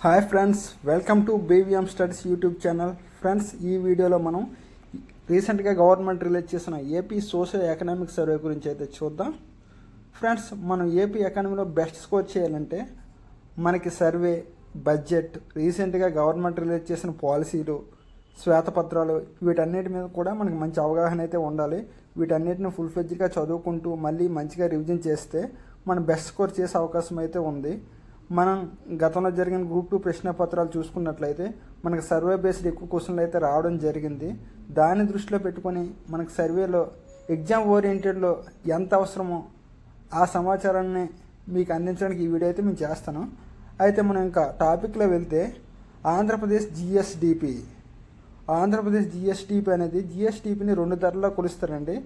Hi friends welcome to BVM studies YouTube channel friends ఈ వీడియోలో మనం రీసెంట్గా గవర్నమెంట్ రిలీజ్ చేసిన ఏపీ సోషల్ ఎకనామిక్ సర్వే గురించి అయితే చూద్దాం. ఫ్రెండ్స్ మనం ఏపీ ఎకానమీలో బెస్ట్ స్కోర్ చేయాలంటే మనకి సర్వే బడ్జెట్ రీసెంట్గా గవర్నమెంట్ రిలీజ్ చేసిన పాలసీలు శ్వేతపత్రాలు వీటన్నిటి మీద కూడా మనకి మంచి అవగాహన అయితే ఉండాలి. వీటన్నిటిని ఫుల్ ఫ్లెడ్జ్గా చదువుకుంటూ మళ్ళీ మంచిగా రివిజన్ చేస్తే మనం బెస్ట్ స్కోర్ చేసే అవకాశం అయితే ఉంది. మనం గతంలో జరిగిన గ్రూప్ టూ ప్రశ్న పత్రాలు చూసుకున్నట్లయితే మనకు సర్వే బేస్డ్ ఎక్కువ క్వశ్చన్లు అయితే రావడం జరిగింది. దాన్ని దృష్టిలో పెట్టుకొని మనకు సర్వేలో ఎగ్జామ్ ఓరియంటెడ్లో ఎంత అవసరమో ఆ సమాచారాన్ని మీకు అందించడానికి ఈ వీడియో అయితే మేము చేస్తాను. అయితే మనం ఇంకా టాపిక్లో వెళ్తే ఆంధ్రప్రదేశ్ జిఎస్డిపి ఆంధ్రప్రదేశ్ జిఎస్డిపి అనేది జిఎస్డిపిని రెండు ధరల్లో కొలుస్తారండి.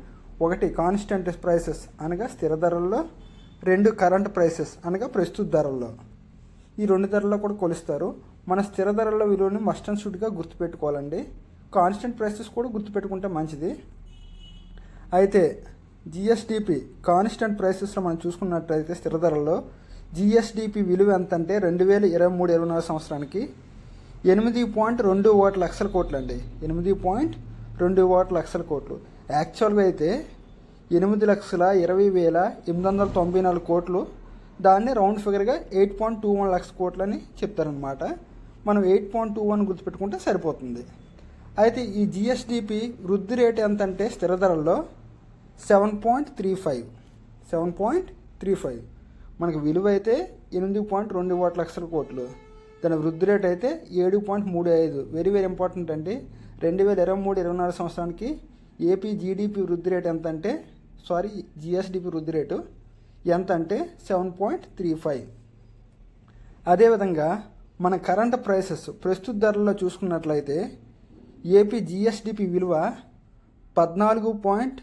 ఒకటి కాన్స్టెంట్ ప్రైసెస్ అనగా స్థిర ధరల్లో రెండు కరెంట్ ప్రైసెస్ అనగా ప్రస్తుత ధరల్లో. ఈ రెండు ధరల్లో కూడా కొలుస్తారు. మన స్థిర ధరల విలువని మస్ట్ అండ్ షుడ్గా గుర్తుపెట్టుకోవాలండి. కాన్స్టెంట్ ప్రైసెస్ కూడా గుర్తుపెట్టుకుంటే మంచిది. అయితే జిఎస్డిపి కాన్స్టెంట్ ప్రైసెస్లో మనం చూసుకున్నట్లయితే స్థిర ధరల్లో జిఎస్డిపి విలువ ఎంత అంటే రెండు వేల ఇరవై మూడు ఇరవై నాలుగు సంవత్సరానికి ఎనిమిది పాయింట్ రెండు ఓట్ల లక్షల కోట్లు అండి ఎనిమిది పాయింట్ రెండు ఓట్ల లక్షల కోట్లు. యాక్చువల్గా అయితే ఎనిమిది లక్షల ఇరవై వేల ఎనిమిది వందల తొంభై నాలుగు కోట్లు దాన్ని round ఫిగర్గా eight point two one lakh కోట్లని చెప్తారనమాట మనం ఎయిట్ పాయింట్ టూ వన్ గుర్తుపెట్టుకుంటే సరిపోతుంది. అయితే ఈ జిఎస్డిపి వృద్ధి రేట్ ఎంత అంటే స్థిర ధరల్లో? Seven point three five. Seven point three five. మనకి విలువ అయితే ఎనిమిది పాయింట్ రెండు ఒకటి లక్షల కోట్లు. దాని వృద్ధి రేట్ అయితే ఏడు పాయింట్ మూడు ఐదు. వెరీ వెరీ ఇంపార్టెంట్ అండి. రెండు వేల ఇరవై మూడు ఇరవై నాలుగు సంవత్సరానికి ఏపీ జీడిపి వృద్ధి రేట్ ఎంత అంటే సారీ జిఎస్డిపి వృద్ధి రేటు ఎంత అంటే సెవెన్ పాయింట్ త్రీ ఫైవ్. అదేవిధంగా మన కరెంట్ ప్రైసెస్ ప్రస్తుత ధరల్లో చూసుకున్నట్లయితే ఏపీ జిఎస్డిపి విలువ పద్నాలుగు పాయింట్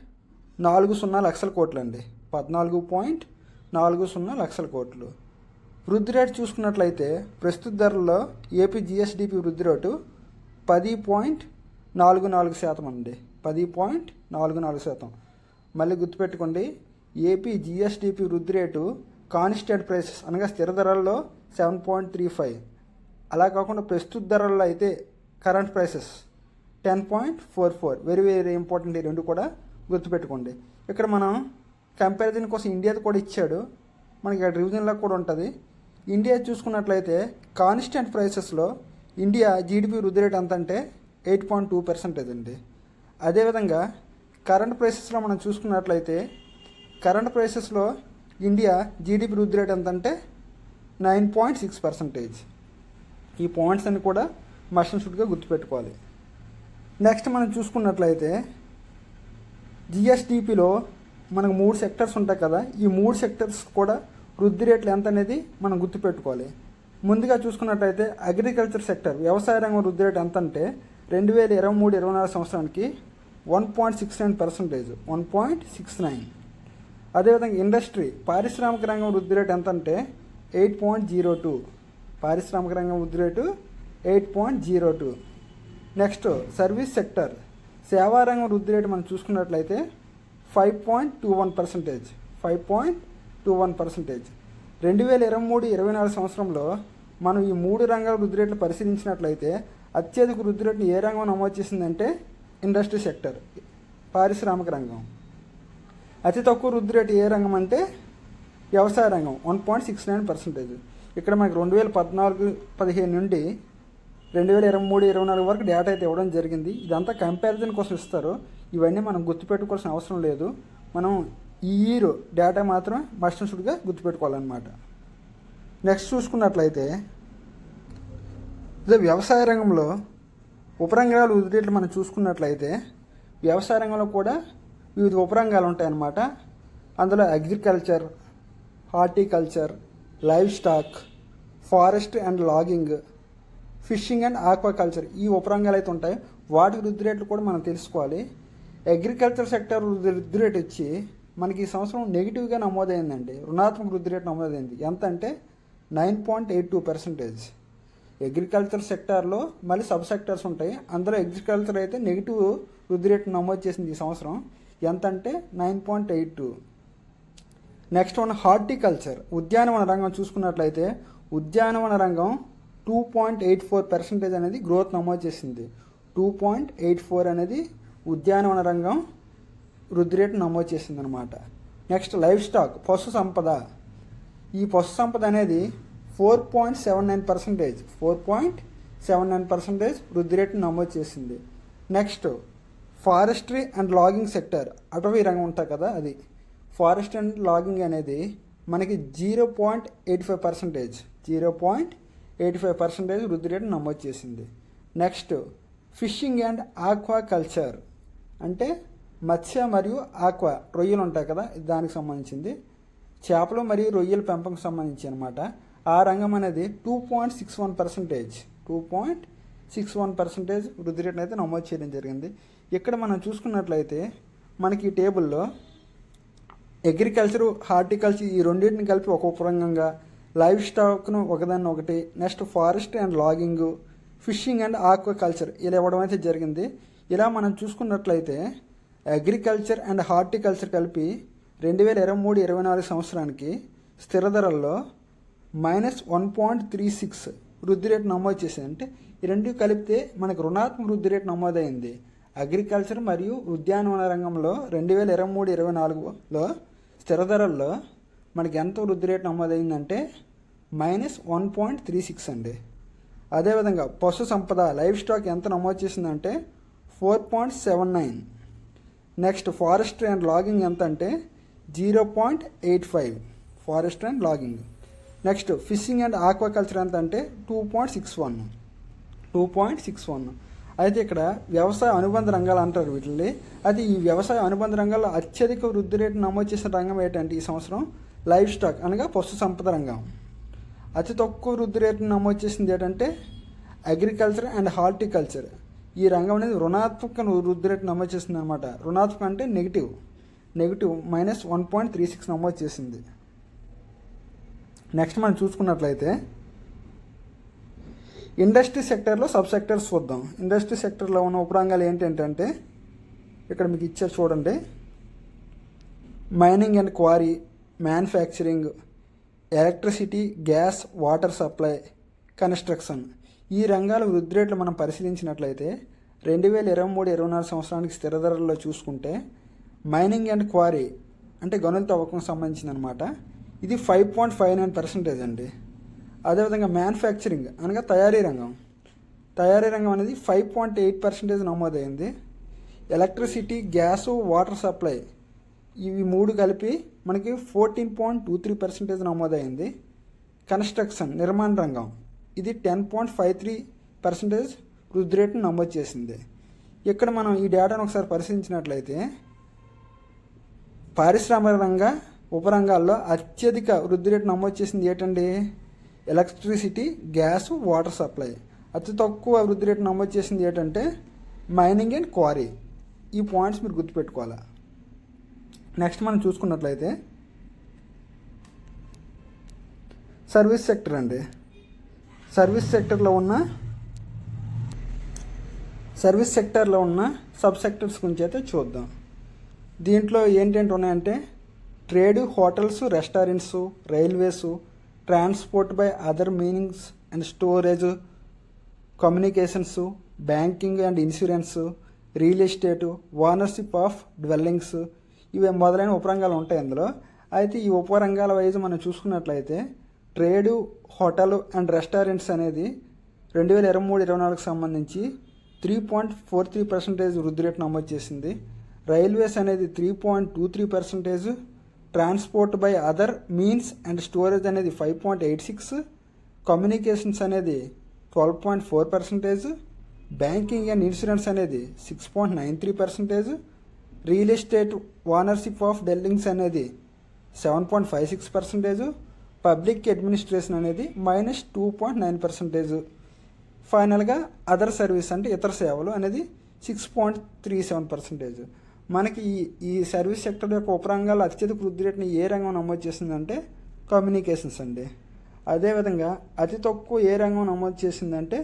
నాలుగు సున్నా లక్షల కోట్లు అండి పద్నాలుగు పాయింట్ నాలుగు సున్నా లక్షల కోట్లు. వృద్ధి రేటు చూసుకున్నట్లయితే ప్రస్తుత ధరల్లో ఏపీ జిఎస్డిపి వృద్ధి రేటు పది పాయింట్ నాలుగు నాలుగు శాతం అండి. పది పాయింట్ నాలుగు నాలుగు శాతం. మళ్ళీ గుర్తుపెట్టుకోండి ఏపీ జిఎస్డిపి వృద్ధి రేటు కాన్స్టెంట్ ప్రైసెస్ అనగా స్థిర ధరల్లో సెవెన్ పాయింట్ త్రీ ఫైవ్ అలా కాకుండా ప్రస్తుత ధరల్లో అయితే current prices ten point four four very very important ఈ రెండు కూడా గుర్తుపెట్టుకోండి. ఇక్కడ మనం కంపారిజన్ కోసం ఇండియాది కూడా ఇచ్చాడు. మనకి ఇక్కడ రివిజన్లో కూడా ఉంటుంది. ఇండియా చూసుకున్నట్లయితే కాన్స్టెంట్ ప్రైసెస్లో ఇండియా జీడిపి వృద్ధి రేట్ ఎంత అంటే ఎయిట్ పాయింట్ టూ పర్సెంటేజ్ అండి. అదేవిధంగా కరెంట్ ప్రైసెస్లో మనం చూసుకున్నట్లయితే కరెంట్ ప్రైసెస్లో ఇండియా జీడిపి వృద్ధి రేట్ ఎంత అంటే నైన్ పాయింట్ సిక్స్ పర్సెంటేజ్. ఈ పాయింట్స్ అన్ని కూడా మషన్ షుడ్గా గుర్తుపెట్టుకోవాలి. నెక్స్ట్ మనం చూసుకున్నట్లయితే జిఎస్డిపిలో మనకు మూడు సెక్టర్స్ ఉంటాయి కదా ఈ మూడు సెక్టర్స్ కూడా వృద్ధి రేట్లు ఎంత అనేది మనం గుర్తుపెట్టుకోవాలి. ముందుగా చూసుకున్నట్లయితే అగ్రికల్చర్ సెక్టర్ వ్యవసాయ రంగం వృద్ధి రేటు ఎంత అంటే రెండు వేల ఇరవై మూడు ఇరవై నాలుగు సంవత్సరానికి one point six nine percentage one point six nine. అదేవిధంగా ఇండస్ట్రీ పారిశ్రామిక రంగం వృద్ధి రేటు ఎంత అంటే ఎయిట్ పాయింట్ జీరో టూ. పారిశ్రామిక రంగం వృద్ధి rate eight point zero two. Next service sector. సేవా రంగం వృద్ధి రేటు మనం చూసుకున్నట్లయితే five point two one percentage. Five point two one percentage. రెండు వేల ఇరవై మూడు ఇరవై నాలుగు సంవత్సరంలో మనం ఈ మూడు రంగాల వృద్ధి రేట్లు పరిశీలించినట్లయితే అత్యధిక వృద్ధి రేటును ఏ రంగం నమోదు చేసిందంటే ఇండస్ట్రీ సెక్టర్ పారిశ్రామిక రంగం. అతి తక్కువ వృద్ధి రేటు ఏ రంగం అంటే వ్యవసాయ రంగం one point six nine percentage ఇక్కడ మనకి రెండు వేల పద్నాలుగు పదిహేను నుండి రెండు వేల ఇరవై మూడు ఇరవై నాలుగు వరకు డేటా అయితే ఇవ్వడం జరిగింది. ఇదంతా కంపారిజన్ కోసం ఇస్తారు. ఇవన్నీ మనం గుర్తుపెట్టుకోవాల్సిన అవసరం లేదు. మనం ఈ ఇయర్ డేటా మాత్రం మస్ట్ షుడ్గా గుర్తుపెట్టుకోవాలన్నమాట. నెక్స్ట్ చూసుకున్నట్లయితే ఇదే వ్యవసాయ రంగంలో ఉపరంగాలు వృద్ధి రేట్లు మనం చూసుకున్నట్లయితే వ్యవసాయ రంగంలో కూడా వివిధ ఉపరంగాలు ఉంటాయన్నమాట. అందులో agriculture horticulture livestock forest and logging fishing and aquaculture ఈ ఉపరంగాలు అయితే ఉంటాయి. వాటి వృద్ధి రేట్లు కూడా మనం తెలుసుకోవాలి. అగ్రికల్చర్ సెక్టర్ వృద్ధి రేట్ వచ్చి మనకి ఈ సంవత్సరం నెగిటివ్గా నమోదైందండి. రుణాత్మక వృద్ధి రేటు నమోదైంది. ఎంత అంటే nine point eight two percentage agriculture సెక్టార్లో మళ్ళీ సబ్ సెక్టార్స్ ఉంటాయి. అందులో అగ్రికల్చర్ అయితే నెగిటివ్ వృద్ధి రేటు నమోదు చేసింది ఈ సంవత్సరం. ఎంత అంటే nine point eight two. Next one horticulture. ఉద్యానవన రంగం చూసుకున్నట్లయితే ఉద్యానవన రంగం two point eight four percentage అనేది గ్రోత్ నమోదు చేసింది. టూ పాయింట్ ఎయిట్ ఫోర్ అనేది ఉద్యానవన రంగం వృద్ధి రేటు నమోదు చేసింది అనమాట నెక్స్ట్ లైఫ్ స్టాక్ పశు సంపద. ఈ పశు సంపద అనేది four point seven nine percentage four point seven nine percentage వృద్ధి రేటును నమోదు చేసింది. Next forestry and logging sector అటవీ రంగం ఉంటుంది కదా అది. ఫారెస్ట్ అండ్ లాగింగ్ అనేది మనకి zero point eighty five percentage zero point eighty five percentage వృద్ధి రేటు నమోదు చేసింది. Next fishing and aquaculture అంటే మత్స్య మరియు ఆక్వా రొయ్యలు ఉంటాయి కదా దానికి సంబంధించింది. చేపలు మరియు రొయ్యల పెంపకం సంబంధించి అనమాట ఆ రంగం అనేది two point six one percentage two point six one percentage వృద్ధి రేట్ని అయితే నమోదు చేయడం జరిగింది. ఇక్కడ మనం చూసుకున్నట్లయితే మనకి ఈ టేబుల్లో అగ్రికల్చర్ హార్టికల్చర్ ఈ రెండింటిని కలిపి ఒక ఉపరంగంగా లైవ్ స్టాక్ను ఒకదాన్ని ఒకటి next forest and logging fishing and aquaculture ఇలా ఇవ్వడం అయితే జరిగింది. ఇలా మనం చూసుకున్నట్లయితే అగ్రికల్చర్ అండ్ హార్టికల్చర్ కలిపి రెండు వేల ఇరవై మూడు ఇరవై నాలుగు సంవత్సరానికి స్థిర ధరల్లో minus one point three six వృద్ధి రేటు నమోదు చేసింది అంటే ఈ రెండు కలిపితే మనకు రుణాత్మక వృద్ధి రేటు నమోదైంది. అగ్రికల్చర్ మరియు ఉద్యానవన రంగంలో రెండు వేల ఇరవై మూడు ఇరవై నాలుగులో స్థిర ధరల్లో మనకి ఎంత వృద్ధి rate నమోదైందంటే minus one point three six అండి. అదేవిధంగా పశు సంపద లైఫ్ స్టాక్ ఎంత నమోదు చేసిందంటే four point seven nine. Next forest and logging ఎంత అంటే zero point eight five. Forest and logging. Next fishing and aquaculture ఎంత అంటే two point six one. Two point six one. అయితే ఇక్కడ వ్యవసాయ అనుబంధ రంగాలు అంటారు వీటిని అది ఈ వ్యవసాయ అనుబంధ రంగాల్లో అత్యధిక వృద్ధి రేటు నమోదు చేసిన రంగం ఏంటంటే ఈ సంవత్సరం? లైఫ్ స్టాక్ అనగా పశు సంపద రంగం. అతి తక్కువ వృద్ధి రేటును నమోదు చేసింది ఏంటంటే అగ్రికల్చర్ అండ్ హార్టికల్చర్. ఈ రంగం అనేది రుణాత్మక వృద్ధి రేటు నమోదు చేసింది అనమాట రుణాత్మక అంటే negative. Negative minus one point three six నమోదు చేసింది. నెక్స్ట్ మనం చూసుకున్నట్లయితే ఇండస్ట్రీ సెక్టర్లో సబ్ సెక్టర్స్ చూద్దాం. ఇండస్ట్రీ సెక్టర్లో ఉన్న ఉపరాంగాలు ఏంటంటే ఇక్కడ మీకు ఇచ్చారు చూడండి. Mining and quarry manufacturing electricity gas water supply construction. ఈ రంగాల వృద్ధి రేట్లు మనం పరిశీలించినట్లయితే రెండు వేల ఇరవై మూడు ఇరవై నాలుగు సంవత్సరానికి స్థిర ధరల్లో చూసుకుంటే మైనింగ్ అండ్ క్వారీ అంటే గనుల తవ్వకం సంబంధించింది అనమాట ఇది five point five nine percentage అండి. అదేవిధంగా మ్యానుఫ్యాక్చరింగ్ అనగా తయారీ రంగం. తయారీ రంగం అనేది ఫైవ్ పాయింట్ ఎయిట్ పర్సెంటేజ్ నమోదైంది. ఎలక్ట్రిసిటీ గ్యాసు వాటర్ సప్లై ఇవి మూడు కలిపి మనకి fourteen point two three percentage నమోదైంది. కన్స్ట్రక్షన్ నిర్మాణ రంగం ఇది ten point five three percentage వృద్ధి రేటును నమోదు చేసింది. ఇక్కడ మనం ఈ డేటాను ఒకసారి పరిశీలించినట్లయితే పారిశ్రామిక రంగ ఉపరంగాల్లో అత్యధిక వృద్ధి రేటు నమోదు చేసింది ఏంటండి? Electricity gas water supply. అతి తక్కువ వృద్ధి రేటు నమోదు చేసింది ఏంటంటే మైనింగ్ అండ్ క్వారీ. ఈ పాయింట్స్ మీరు గుర్తుపెట్టుకోవాలి? నెక్స్ట్ మనం చూసుకున్నట్లయితే సర్వీస్ సెక్టర్ అండి. సర్వీస్ సెక్టర్లో ఉన్న సర్వీస్ సెక్టర్లో ఉన్న సబ్ సెక్టర్స్ గురించి అయితే చూద్దాం. దీంట్లో ఏంటంటే ఉన్నాయంటే trade hotels restaurants railways transport by other meanings and storage communications banking and insurance real estate ownership of dwellings ఇవి మొదలైన ఉపరంగాలు ఉంటాయి అందులో. అయితే ఈ ఉపరంగాల వైజ్ మనం చూసుకున్నట్లయితే ట్రేడు హోటల్ అండ్ రెస్టారెంట్స్ అనేది రెండు వేల ఇరవై మూడు ఇరవై నాలుగుకి సంబంధించి three point four three percentage వృద్ధి రేటు నమోదు చేసింది. రైల్వేస్ అనేది three point two three percentage transport by other means and storage అనేది five point eight six communications అనేది twelve point four percentage banking and insurance అనేది six point nine three percentage real estate ownership of buildings అనేది seven point five six percentage public administration అనేది minus two point nine percentage. ఫైనల్గా other service అంటే ఇతర సేవలు అనేది six point three seven percentage. మనకి ఈ ఈ సర్వీస్ సెక్టర్ యొక్క ఉపరంగాలు అత్యధిక వృద్ధి రేటుని ఏ రంగం నమోదు చేసిందంటే కమ్యూనికేషన్స్ అండి. అదేవిధంగా అతి తక్కువ ఏ రంగం నమోదు చేసిందంటే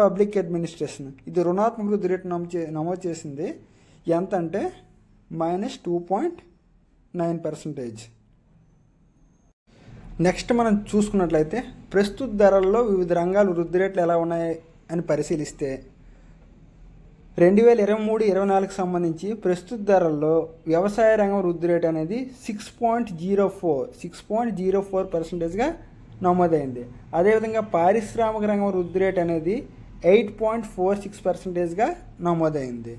పబ్లిక్ అడ్మినిస్ట్రేషన్. ఇది రుణాత్మక వృద్ధి రేటు నమోదు నమోదు చేసింది ఎంత అంటే minus two point nine percentage. Next మనం చూసుకున్నట్లయితే ప్రస్తుత ధరల్లో వివిధ రంగాలు వృద్ధి రేట్లు ఎలా ఉన్నాయి అని పరిశీలిస్తే రెండు వేల ఇరవై మూడు ఇరవై నాలుగు సంబంధించి ప్రస్తుత ధరల్లో వ్యవసాయ రంగం వృద్ధి రేట్ అనేది six point zero four six point zero four పర్సెంటేజ్గా నమోదైంది. అదేవిధంగా పారిశ్రామిక రంగం వృద్ధి రేట్ అనేది ఎయిట్ పాయింట్ ఫోర్ సిక్స్ పర్సెంటేజ్గా నమోదైంది.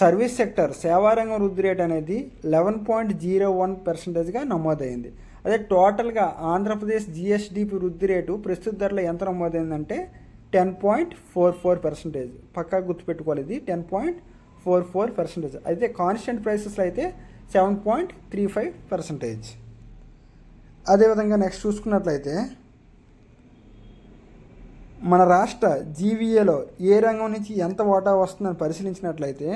సర్వీస్ సెక్టర్ సేవారంగం వృద్ధి రేట్ అనేది లెవెన్ పాయింట్ జీరో వన్ పర్సెంటేజ్గా నమోదైంది. అదే టోటల్గా ఆంధ్రప్రదేశ్ జిఎస్డిపి వృద్ధి రేటు ప్రస్తుత ధరలో ఎంత నమోదైందంటే ten point four four percentage పక్కా గుర్తుపెట్టుకోవాలి ఇది. Ten point four four percentage అయితే కాన్స్టెంట్ ప్రైసెస్లో అయితే seven point three five percentage అదేవిధంగా నెక్స్ట్ చూసుకున్నట్లయితే మన రాష్ట్ర జీవీఏలో ఏ రంగం నుంచి ఎంత వాటా వస్తుందని పరిశీలించినట్లయితే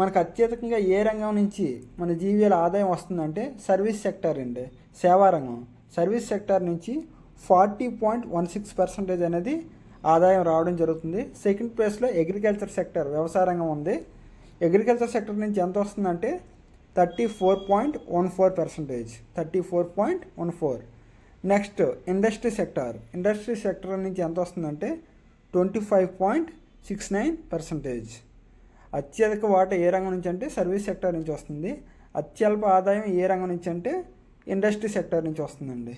మనకు అత్యధికంగా ఏ రంగం నుంచి మన జీవీఏలో ఆదాయం వస్తుందంటే సర్వీస్ సెక్టర్ అండి. సేవా రంగం. సర్వీస్ సెక్టర్ నుంచి forty point one six percentage అనేది ఆదాయం రావడం జరుగుతుంది. సెకండ్ ప్లేస్లో అగ్రికల్చర్ సెక్టర్ వ్యవసాయ రంగం ఉంది. అగ్రికల్చర్ సెక్టర్ నుంచి ఎంత వస్తుందంటే thirty four point one four percentage. Thirty four point one four. Next industry sector. Industry sector నుంచి ఎంత వస్తుందంటే twenty five point six nine percentage. అత్యధిక వాటా ఏ రంగం నుంచి అంటే సర్వీస్ సెక్టర్ నుంచి వస్తుంది. అత్యల్ప ఆదాయం ఏ రంగం నుంచి అంటే ఇండస్ట్రీ సెక్టర్ నుంచి వస్తుందండి.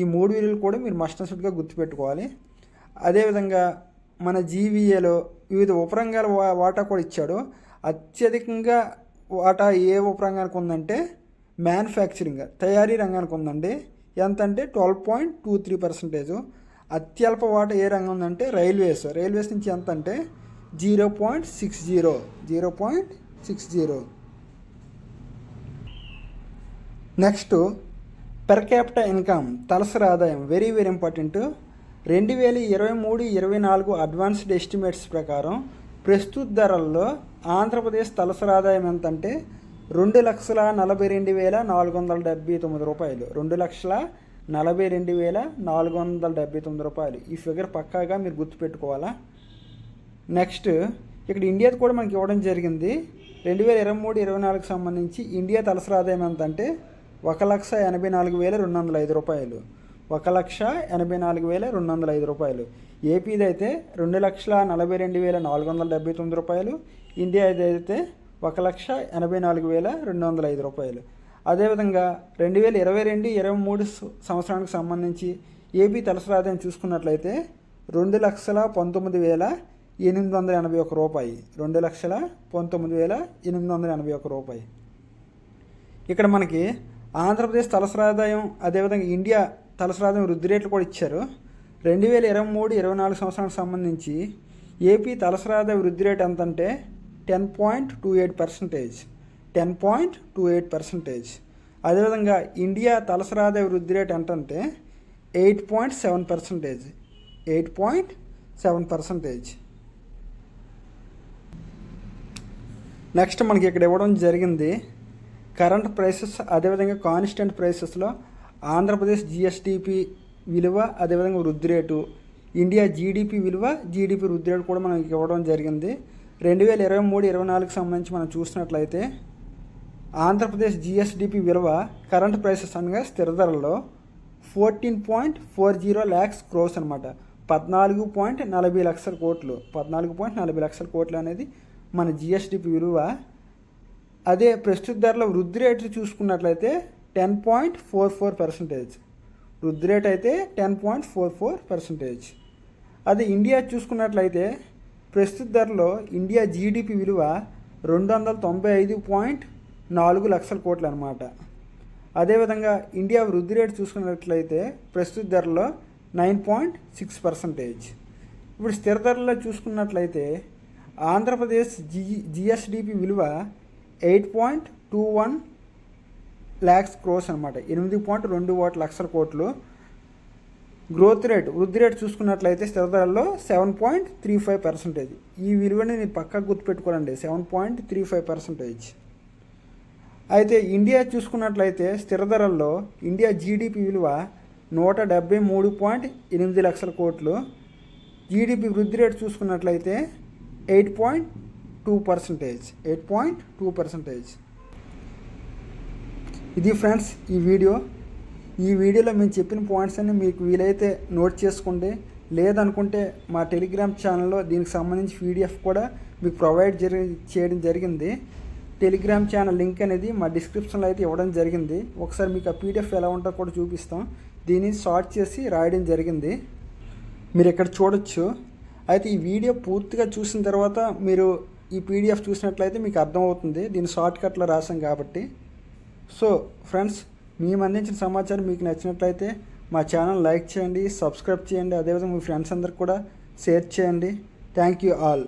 ఈ మూడు విలువలు కూడా మీరు మస్ట్ షుడ్గా గుర్తుపెట్టుకోవాలి. అదేవిధంగా మన జీవీఏలో వివిధ ఉపరంగాల వా వాటా కూడా ఇచ్చాడు. అత్యధికంగా వాటా ఏ ఉపరంగానికి ఉందంటే మ్యానుఫ్యాక్చరింగ్ తయారీ రంగానికి ఉందండి. ఎంత అంటే twelve point two three percentage. అత్యల్ప వాటా ఏ రంగం ఉందంటే రైల్వేస్. రైల్వేస్ నుంచి ఎంత అంటే zero point six zero zero point six zero. Next per capital income తలసరి ఆదాయం వెరీ వెరీ ఇంపార్టెంట్. రెండు వేల ఇరవై మూడు ఇరవై నాలుగు అడ్వాన్స్డ్ ఎస్టిమేట్స్ ప్రకారం ప్రస్తుత ధరల్లో ఆంధ్రప్రదేశ్ తలసరి ఆదాయం ఎంత అంటే రెండు లక్షల నలభై రెండు వేల నాలుగు వందల డెబ్బై తొమ్మిది రూపాయలు. రెండు లక్షల నలభై రెండు వేల నాలుగు వందల డెబ్బై తొమ్మిది రూపాయలు. ఈ ఫిగర్ పక్కాగా మీరు గుర్తుపెట్టుకోవాలా? నెక్స్ట్ ఇక్కడ ఇండియాది కూడా మనకి ఇవ్వడం జరిగింది. రెండు వేల ఇరవై మూడు ఇరవై నాలుగుకి సంబంధించి ఇండియా తలసరి ఆదాయం ఎంత అంటే ఒక లక్ష ఎనభై నాలుగు వేల రెండు వందల ఐదు రూపాయలు. ఒక లక్ష ఎనభై నాలుగు వేల రెండు వందల ఐదు రూపాయలు. ఏపీది అయితే రెండు లక్షల నలభై రెండు వేల నాలుగు వందల డెబ్బై తొమ్మిది రూపాయలు. ఇండియా అయితే ఒక లక్ష ఎనభై నాలుగు వేల రెండు వందల ఐదు రూపాయలు. అదేవిధంగా రెండు వేల ఇరవై రెండు ఇరవై మూడు సంవత్సరానికి సంబంధించి ఏపీ తలసరాదని ఆదాయం చూసుకున్నట్లయితే రెండు లక్షల పంతొమ్మిది వేల ఎనిమిది వందల ఎనభై ఒక రూపాయి. రెండు లక్షల పంతొమ్మిది వేల ఎనిమిది వందల ఎనభై ఒక రూపాయి. ఇక్కడ మనకి ఆంధ్రప్రదేశ్ తలసరాదాయం అదేవిధంగా ఇండియా తలసరి వృద్ధి రేట్లు కూడా ఇచ్చారు. రెండు వేల ఇరవై మూడు ఇరవై నాలుగు సంవత్సరానికి సంబంధించి ఏపీ తలసరాద వృద్ధి రేట్ ఎంతంటే ten point two eight percentage. Ten point two eight percentage. అదేవిధంగా ఇండియా తలసరాద వృద్ధి రేట్ ఎంతంటే eight point seven percentage. Eight point seven percentage. Next మనకి ఇక్కడ ఇవ్వడం జరిగింది. కరెంట్ ప్రైసెస్ అదేవిధంగా కాన్స్టెంట్ ప్రైసెస్లో ఆంధ్రప్రదేశ్ జిఎస్డిపి విలువ అదేవిధంగా వృద్ధి రేటు ఇండియా జీడిపి విలువ జీడిపి వృద్ధి రేటు కూడా మనకి ఇవ్వడం జరిగింది. రెండు వేల ఇరవై మూడు ఇరవై నాలుగుకి సంబంధించి మనం చూసినట్లయితే ఆంధ్రప్రదేశ్ జిఎస్డిపి విలువ కరెంట్ ప్రైసెస్ అనగా స్థిర ధరలో fourteen point four zero lakhs crores అనమాట పద్నాలుగు పాయింట్ నలభై లక్షల కోట్లు. పద్నాలుగు పాయింట్ నలభై లక్షల కోట్లు అనేది మన జిఎస్డిపి విలువ. అదే ప్రస్తుత ధరలో వృద్ధి రేటు చూసుకున్నట్లయితే ten point four four percentage వృద్ధి రేట్ అయితే ten point four four percentage అది ఇండియా చూసుకున్నట్లయితే ప్రస్తుత ధరలో ఇండియా జీడిపి విలువ రెండు వందల తొంభై ఐదు పాయింట్ నాలుగు లక్షల కోట్లు అనమాట అదేవిధంగా ఇండియా వృద్ధి రేటు చూసుకున్నట్లయితే ప్రస్తుత ధరలో నైన్ పాయింట్ సిక్స్ పర్సెంటేజ్ ఇప్పుడు స్థిర ధరలో చూసుకున్నట్లయితే ఆంధ్రప్రదేశ్ జి జిఎస్డిపి విలువ eight point two one lakhs crores అనమాట ఎనిమిది పాయింట్ రెండు ఓట్ల లక్షల కోట్లు. గ్రోత్ రేట్ వృద్ధి రేట్ చూసుకున్నట్లయితే స్థిర ధరల్లో seven point three five percentage ఈ విలువని నేను పక్కా గుర్తుపెట్టుకోనండి. Seven point three five percentage అయితే ఇండియా చూసుకున్నట్లయితే స్థిర ధరల్లో ఇండియా జీడిపి విలువ నూట డెబ్బై మూడు పాయింట్ ఎనిమిది లక్షల కోట్లు. జీడిపి వృద్ధి రేటు చూసుకున్నట్లయితే eight point two percentage eight point two percentage ఇది ఫ్రెండ్స్ ఈ వీడియో. ఈ వీడియోలో మేము చెప్పిన పాయింట్స్ అన్ని మీకు వీలైతే నోట్ చేసుకోండి లేదనుకుంటే మా టెలిగ్రామ్ ఛానల్లో దీనికి సంబంధించి పీడిఎఫ్ కూడా మీకు ప్రొవైడ్ జరి చేయడం జరిగింది. టెలిగ్రామ్ ఛానల్ లింక్ అనేది మా డిస్క్రిప్షన్లో అయితే ఇవ్వడం జరిగింది. ఒకసారి మీకు ఆ పీడిఎఫ్ ఎలా ఉంటుందో కూడా చూపిస్తాం. దీన్ని షార్ట్ చేసి రాయడం జరిగింది. మీరు ఇక్కడ చూడొచ్చు. అయితే ఈ వీడియో పూర్తిగా చూసిన తర్వాత మీరు ఈ పీడిఎఫ్ చూసినట్లయితే మీకు అర్థమవుతుంది. దీన్ని షార్ట్ కట్లో రాసాం కాబట్టి. సో ఫ్రెండ్స్ మేము అందించిన సమాచారం మీకు నచ్చినట్లయితే మా ఛానల్ లైక్ చేయండి సబ్స్క్రైబ్ చేయండి. అదేవిధంగా మీ ఫ్రెండ్స్ అందరికి కూడా షేర్ చేయండి. Thank you all.